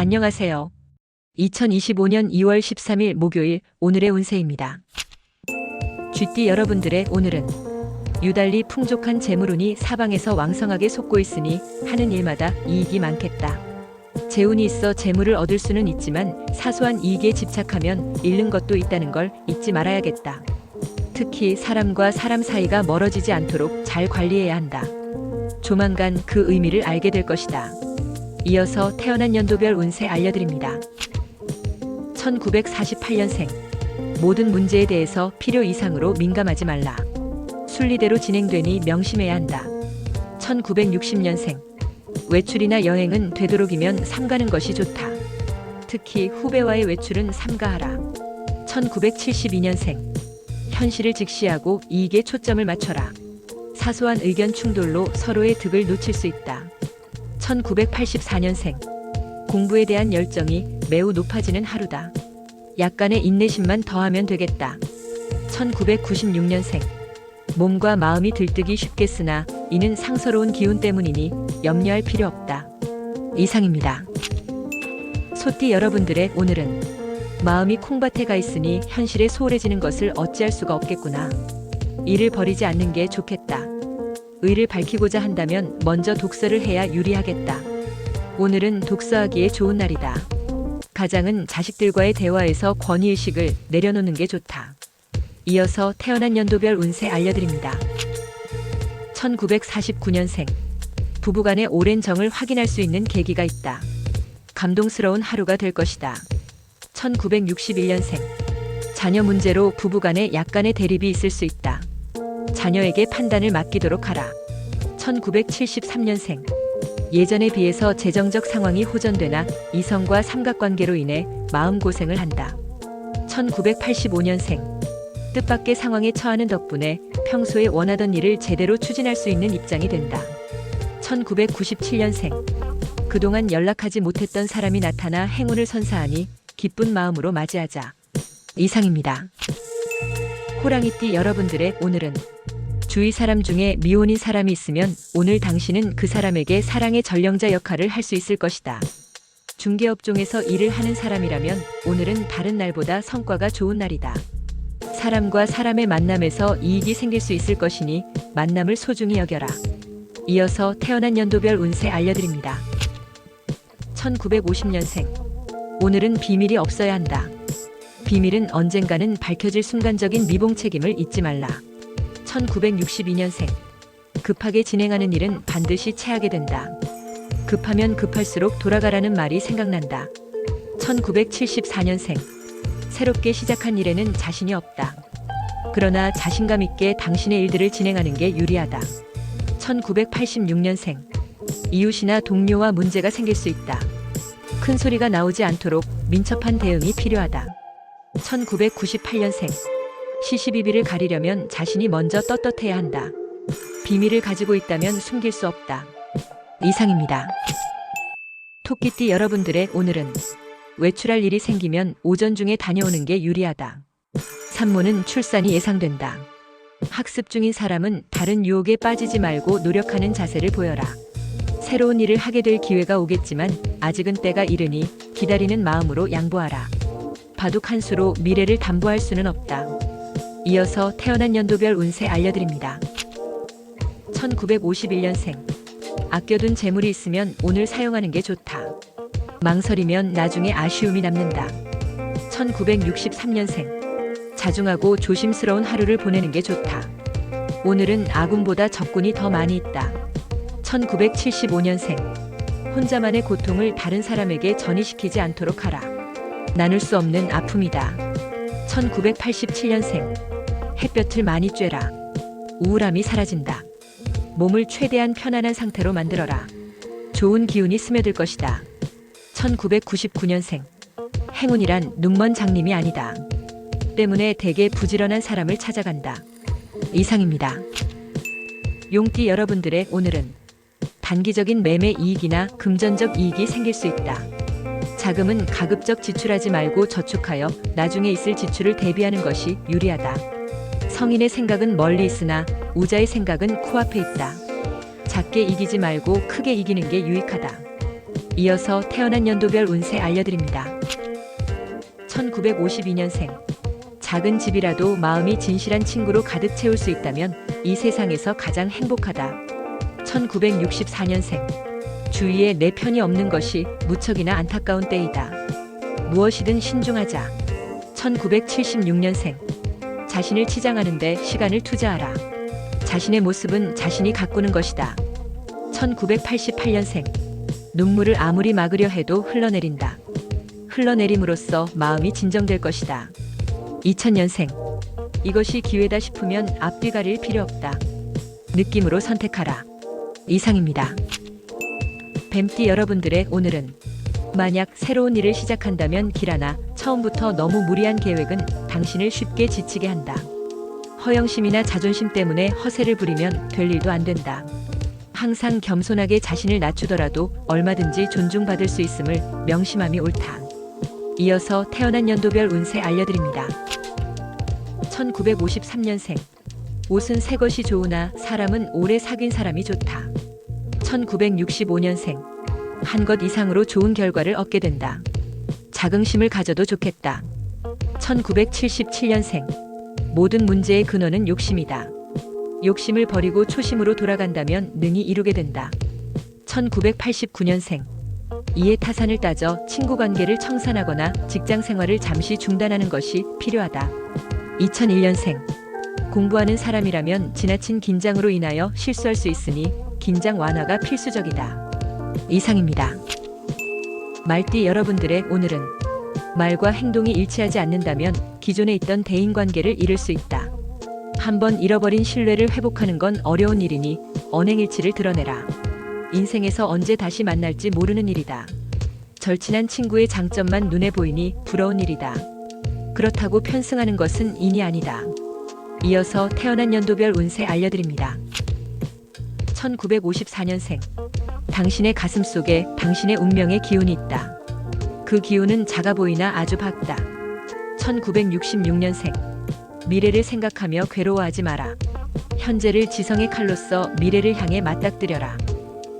안녕하세요. 2025년 2월 13일 목요일 오늘의 운세입니다. 쥐띠 여러분들의 오늘은 유달리 풍족한 재물운이 사방에서 왕성하게 솟고 있으니 하는 일마다 이익이 많겠다. 재운이 있어 재물을 얻을 수는 있지만 사소한 이익에 집착하면 잃는 것도 있다는 걸 잊지 말아야겠다. 특히 사람과 사람 사이가 멀어지지 않도록 잘 관리해야 한다. 조만간 그 의미를 알게 될 것이다. 이어서 태어난 연도별 운세 알려드립니다. 1948년생. 모든 문제에 대해서 필요 이상으로 민감하지 말라. 순리대로 진행되니 명심해야 한다. 1960년생. 외출이나 여행은 되도록이면 삼가는 것이 좋다. 특히 후배와의 외출은 삼가하라. 1972년생. 현실을 직시하고 이익에 초점을 맞춰라. 사소한 의견 충돌로 서로의 득을 놓칠 수 있다. 1984년생. 공부에 대한 열정이 매우 높아지는 하루다. 약간의 인내심만 더하면 되겠다. 1996년생. 몸과 마음이 들뜨기 쉽겠으나 이는 상서로운 기운 때문이니 염려할 필요 없다. 이상입니다. 소띠 여러분들의 오늘은 마음이 콩밭에 가 있으니 현실에 소홀해지는 것을 어찌할 수가 없겠구나. 일을 버리지 않는 게 좋겠다. 의를 밝히고자 한다면 먼저 독서를 해야 유리하겠다. 오늘은 독서하기에 좋은 날이다. 가장은 자식들과의 대화에서 권위의식을 내려놓는 게 좋다. 이어서 태어난 연도별 운세 알려드립니다. 1949년생. 부부간의 오랜 정을 확인할 수 있는 계기가 있다. 감동스러운 하루가 될 것이다. 1961년생. 자녀 문제로 부부간에 약간의 대립이 있을 수 있다. 자녀에게 판단을 맡기도록 하라. 1973년생. 예전에 비해서 재정적 상황이 호전되나 이성과 삼각관계로 인해 마음고생을 한다. 1985년생. 뜻밖의 상황에 처하는 덕분에 평소에 원하던 일을 제대로 추진할 수 있는 입장이 된다. 1997년생. 그동안 연락하지 못했던 사람이 나타나 행운을 선사하니 기쁜 마음으로 맞이하자. 이상입니다. 호랑이띠 여러분들의 오늘은 주위 사람 중에 미혼인 사람이 있으면 오늘 당신은 그 사람에게 사랑의 전령자 역할을 할 수 있을 것이다. 중개업종에서 일을 하는 사람이라면 오늘은 다른 날보다 성과가 좋은 날이다. 사람과 사람의 만남에서 이익이 생길 수 있을 것이니 만남을 소중히 여겨라. 이어서 태어난 연도별 운세 알려드립니다. 1950년생. 오늘은 비밀이 없어야 한다. 비밀은 언젠가는 밝혀질 순간적인 미봉 책임을 잊지 말라. 1962년생. 급하게 진행하는 일은 반드시 체하게 된다. 급하면 급할수록 돌아가라는 말이 생각난다. 1974년생. 새롭게 시작한 일에는 자신이 없다. 그러나 자신감 있게 당신의 일들을 진행하는 게 유리하다. 1986년생. 이웃이나 동료와 문제가 생길 수 있다. 큰 소리가 나오지 않도록 민첩한 대응이 필요하다. 1998년생. 시시비비를 가리려면 자신이 먼저 떳떳해야 한다. 비밀을 가지고 있다면 숨길 수 없다. 이상입니다. 토끼띠 여러분들의 오늘은 외출할 일이 생기면 오전 중에 다녀오는 게 유리하다. 산모는 출산이 예상된다. 학습 중인 사람은 다른 유혹에 빠지지 말고 노력하는 자세를 보여라. 새로운 일을 하게 될 기회가 오겠지만 아직은 때가 이르니 기다리는 마음으로 양보하라. 바둑 한 수로 미래를 담보할 수는 없다. 이어서 태어난 연도별 운세 알려드립니다. 1951년생. 아껴둔 재물이 있으면 오늘 사용하는 게 좋다. 망설이면 나중에 아쉬움이 남는다. 1963년생. 자중하고 조심스러운 하루를 보내는 게 좋다. 오늘은 아군보다 적군이 더 많이 있다. 1975년생. 혼자만의 고통을 다른 사람에게 전이시키지 않도록 하라. 나눌 수 없는 아픔이다. 1987년생. 햇볕을 많이 쬐라. 우울함이 사라진다. 몸을 최대한 편안한 상태로 만들어라. 좋은 기운이 스며들 것이다. 1999년생. 행운이란 눈먼 장님이 아니다. 때문에 대개 부지런한 사람을 찾아간다. 이상입니다. 용띠 여러분들의 오늘은 단기적인 매매 이익이나 금전적 이익이 생길 수 있다. 자금은 가급적 지출하지 말고 저축하여 나중에 있을 지출을 대비하는 것이 유리하다. 성인의 생각은 멀리 있으나 우자의 생각은 코앞에 있다. 작게 이기지 말고 크게 이기는 게 유익하다. 이어서 태어난 연도별 운세 알려드립니다. 1952년생. 작은 집이라도 마음이 진실한 친구로 가득 채울 수 있다면 이 세상에서 가장 행복하다. 1964년생. 주위에 내 편이 없는 것이 무척이나 안타까운 때이다. 무엇이든 신중하자. 1976년생. 자신을 치장하는데 시간을 투자하라. 자신의 모습은 자신이 가꾸는 것이다. 1988년생. 눈물을 아무리 막으려 해도 흘러내린다. 흘러내림으로써 마음이 진정될 것이다. 2000년생. 이것이 기회다 싶으면 앞뒤 가릴 필요 없다. 느낌으로 선택하라. 이상입니다. 뱀띠 여러분들의 오늘은 만약 새로운 일을 시작한다면 길하나 처음부터 너무 무리한 계획은 당신을 쉽게 지치게 한다. 허영심이나 자존심 때문에 허세를 부리면 될 일도 안 된다. 항상 겸손하게 자신을 낮추더라도 얼마든지 존중받을 수 있음을 명심함이 옳다. 이어서 태어난 연도별 운세 알려드립니다. 1953년생. 옷은 새 것이 좋으나 사람은 오래 사귄 사람이 좋다. 1965년생. 한 것 이상으로 좋은 결과를 얻게 된다. 자긍심을 가져도 좋겠다. 1977년생. 모든 문제의 근원은 욕심이다. 욕심을 버리고 초심으로 돌아간다면 능히 이루게 된다. 1989년생. 이해 타산을 따져 친구 관계를 청산하거나 직장 생활을 잠시 중단하는 것이 필요하다. 2001년생. 공부하는 사람이라면 지나친 긴장으로 인하여 실수할 수 있으니 긴장 완화가 필수적이다. 이상입니다. 말띠 여러분들의 오늘은 말과 행동이 일치하지 않는다면 기존에 있던 대인 관계를 잃을 수 있다. 한번 잃어버린 신뢰를 회복하는 건 어려운 일이니 언행일치를 드러내라. 인생에서 언제 다시 만날지 모르는 일이다. 절친한 친구의 장점만 눈에 보이니 부러운 일이다. 그렇다고 편승하는 것은 인이 아니다. 이어서 태어난 연도별 운세 알려드립니다. 1954년생. 당신의 가슴 속에 당신의 운명의 기운이 있다. 그 기운은 작아 보이나 아주 밝다. 1966년생. 미래를 생각하며 괴로워하지 마라. 현재를 지성의 칼로써 미래를 향해 맞닥뜨려라.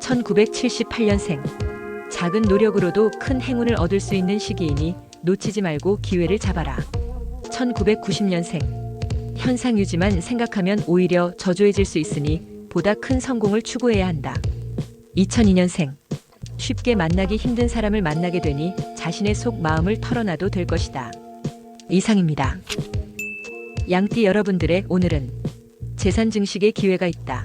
1978년생. 작은 노력으로도 큰 행운을 얻을 수 있는 시기이니 놓치지 말고 기회를 잡아라. 1990년생. 현상 유지만 생각하면 오히려 저조해질 수 있으니 보다 큰 성공을 추구해야 한다. 2002년생. 쉽게 만나기 힘든 사람을 만나게 되니 자신의 속 마음을 털어놔도 될 것이다. 이상입니다. 양띠 여러분들의 오늘은 재산 증식의 기회가 있다.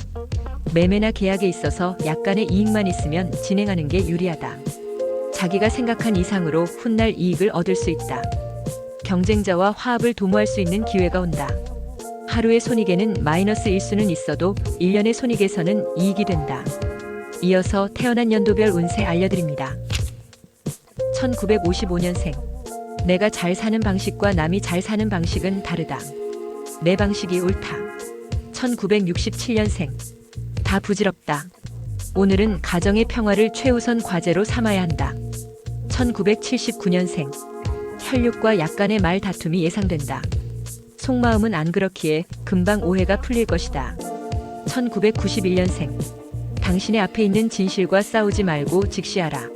매매나 계약에 있어서 약간의 이익만 있으면 진행하는 게 유리하다. 자기가 생각한 이상으로 훗날 이익을 얻을 수 있다. 경쟁자와 화합을 도모할 수 있는 기회가 온다. 하루의 손익에는 마이너스 일수는 있어도 1년의 손익에서는 이익이 된다. 이어서 태어난 연도별 운세 알려드립니다. 1955년생. 내가 잘 사는 방식과 남이 잘 사는 방식은 다르다. 내 방식이 옳다. 1967년생. 다 부질없다. 오늘은 가정의 평화를 최우선 과제로 삼아야 한다. 1979년생. 혈육과 약간의 말 다툼이 예상된다. 속마음은 안 그렇기에 금방 오해가 풀릴 것이다. 1991년생. 당신의 앞에 있는 진실과 싸우지 말고 직시하라.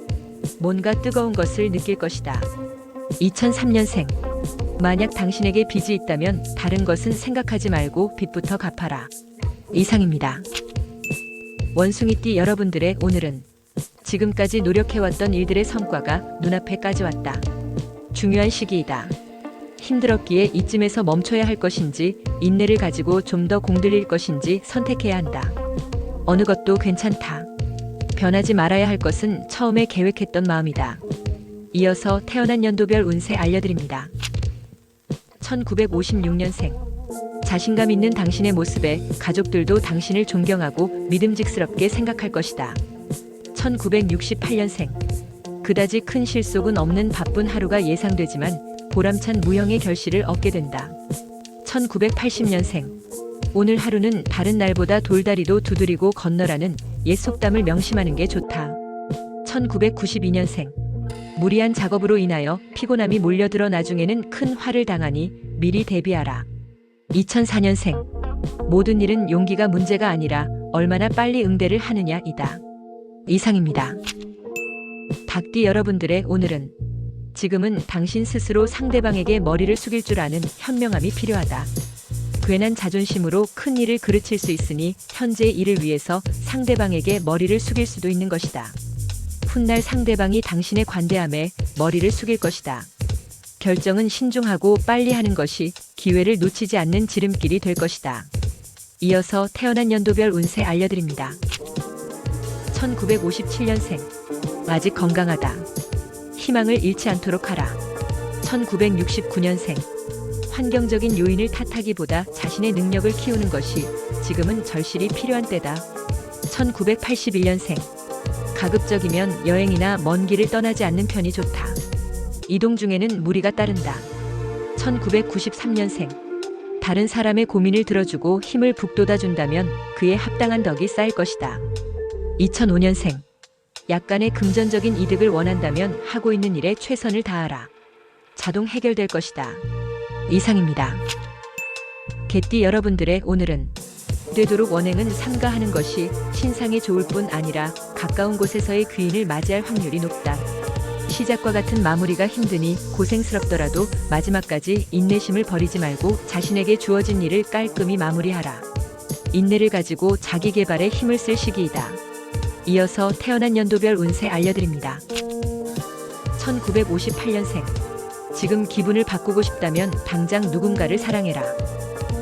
뭔가 뜨거운 것을 느낄 것이다. 2003년생. 만약 당신에게 빚이 있다면 다른 것은 생각하지 말고 빚부터 갚아라. 이상입니다. 원숭이띠 여러분들의 오늘은 지금까지 노력해왔던 일들의 성과가 눈앞에까지 왔다. 중요한 시기이다. 힘들었기에 이쯤에서 멈춰야 할 것인지 인내를 가지고 좀 더 공들일 것인지 선택해야 한다. 어느 것도 괜찮다. 변하지 말아야 할 것은 처음에 계획했던 마음이다. 이어서 태어난 연도별 운세 알려드립니다. 1956년생. 자신감 있는 당신의 모습에 가족들도 당신을 존경하고 믿음직스럽게 생각할 것이다. 1968년생. 그다지 큰 실속은 없는 바쁜 하루가 예상되지만 보람찬 무형의 결실을 얻게 된다. 1980년생. 오늘 하루는 다른 날보다 돌다리도 두드리고 건너라는 옛 속담을 명심하는 게 좋다. 1992년생. 무리한 작업으로 인하여 피곤함이 몰려들어 나중에는 큰 화를 당하니 미리 대비하라. 2004년생. 모든 일은 용기가 문제가 아니라 얼마나 빨리 응대를 하느냐이다. 이상입니다. 닭띠 여러분들의 오늘은 지금은 당신 스스로 상대방에게 머리를 숙일 줄 아는 현명함이 필요하다. 괜한 자존심으로 큰 일을 그르칠 수 있으니 현재 일을 위해서 상대방에게 머리를 숙일 수도 있는 것이다. 훗날 상대방이 당신의 관대함에 머리를 숙일 것이다. 결정은 신중하고 빨리 하는 것이 기회를 놓치지 않는 지름길이 될 것이다. 이어서 태어난 연도별 운세 알려드립니다. 1957년생. 아직 건강하다. 희망을 잃지 않도록 하라. 1969년생. 환경적인 요인을 탓하기보다 자신의 능력을 키우는 것이 지금은 절실히 필요한 때다. 1981년생. 가급적이면 여행이나 먼 길을 떠나지 않는 편이 좋다. 이동 중에는 무리가 따른다. 1993년생. 다른 사람의 고민을 들어주고 힘을 북돋아 준다면 그에 합당한 덕이 쌓일 것이다. 2005년생. 약간의 금전적인 이득을 원한다면 하고 있는 일에 최선을 다하라. 자동 해결될 것이다. 이상입니다. 개띠 여러분들의 오늘은 되도록 원행은 삼가하는 것이 신상에 좋을 뿐 아니라 가까운 곳에서의 귀인을 맞이할 확률이 높다. 시작과 같은 마무리가 힘드니 고생스럽더라도 마지막까지 인내심을 버리지 말고 자신에게 주어진 일을 깔끔히 마무리하라. 인내를 가지고 자기 개발에 힘을 쓸 시기이다. 이어서 태어난 연도별 운세 알려드립니다. 1958년생. 지금 기분을 바꾸고 싶다면 당장 누군가를 사랑해라.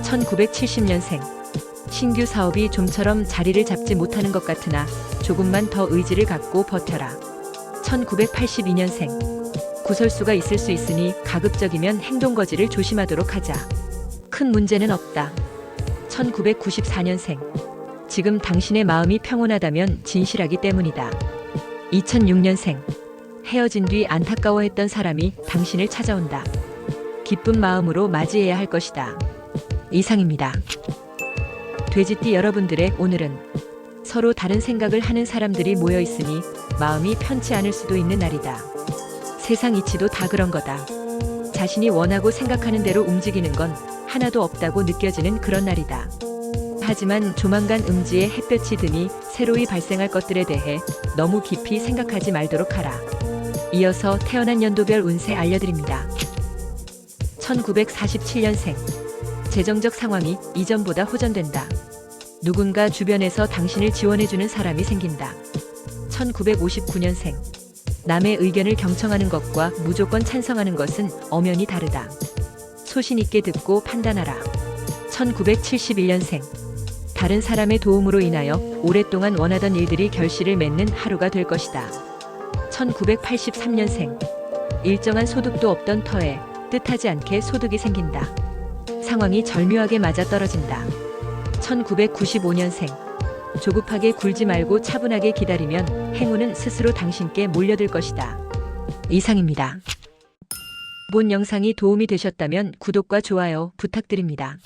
1970년생. 신규 사업이 좀처럼 자리를 잡지 못하는 것 같으나 조금만 더 의지를 갖고 버텨라. 1982년생. 구설수가 있을 수 있으니 가급적이면 행동거지를 조심하도록 하자. 큰 문제는 없다. 1994년생. 지금 당신의 마음이 평온하다면 진실하기 때문이다. 2006년생. 헤어진 뒤 안타까워했던 사람이 당신을 찾아온다. 기쁜 마음으로 맞이해야 할 것이다. 이상입니다. 돼지띠 여러분들의 오늘은 서로 다른 생각을 하는 사람들이 모여 있으니 마음이 편치 않을 수도 있는 날이다. 세상 이치도 다 그런 거다. 자신이 원하고 생각하는 대로 움직이는 건 하나도 없다고 느껴지는 그런 날이다. 하지만 조만간 음지에 햇볕이 드니 새로이 발생할 것들에 대해 너무 깊이 생각하지 말도록 하라. 이어서 태어난 연도별 운세 알려드립니다. 1947년생. 재정적 상황이 이전보다 호전된다. 누군가 주변에서 당신을 지원해주는 사람이 생긴다. 1959년생. 남의 의견을 경청하는 것과 무조건 찬성하는 것은 엄연히 다르다. 소신 있게 듣고 판단하라. 1971년생. 다른 사람의 도움으로 인하여 오랫동안 원하던 일들이 결실을 맺는 하루가 될 것이다. 1983년생. 일정한 소득도 없던 터에 뜻하지 않게 소득이 생긴다. 상황이 절묘하게 맞아떨어진다. 1995년생. 조급하게 굴지 말고 차분하게 기다리면 행운은 스스로 당신께 몰려들 것이다. 이상입니다. 본 영상이 도움이 되셨다면 구독과 좋아요 부탁드립니다.